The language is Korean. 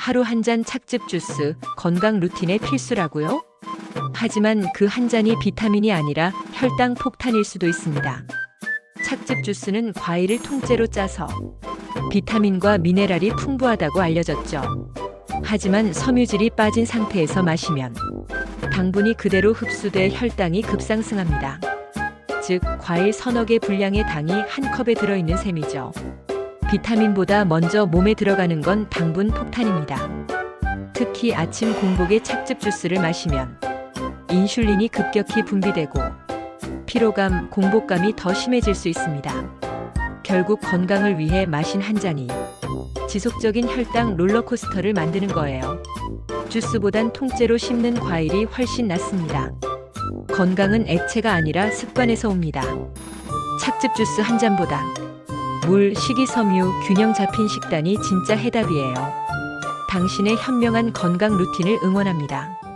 하루 한 잔 착즙 주스 건강 루틴의 필수라고요? 하지만 그 한 잔이 비타민이 아니라 혈당 폭탄일 수도 있습니다. 착즙 주스는 과일을 통째로 짜서 비타민과 미네랄이 풍부하다고 알려졌죠. 하지만 섬유질이 빠진 상태에서 마시면 당분이 그대로 흡수돼 혈당이 급상승합니다. 즉, 과일 서너 개 분량의 당이 한 컵에 들어있는 셈이죠. 비타민보다 먼저 몸에 들어가는 건 당분 폭탄입니다. 특히 아침 공복에 착즙 주스를 마시면 인슐린이 급격히 분비되고 피로감, 공복감이 더 심해질 수 있습니다. 결국 건강을 위해 마신 한 잔이 지속적인 혈당 롤러코스터를 만드는 거예요. 주스보단 통째로 씹는 과일이 훨씬 낫습니다. 건강은 액체가 아니라 습관에서 옵니다. 착즙 주스 한 잔보다 물, 식이섬유, 균형 잡힌 식단이 진짜 해답이에요. 당신의 현명한 건강 루틴을 응원합니다.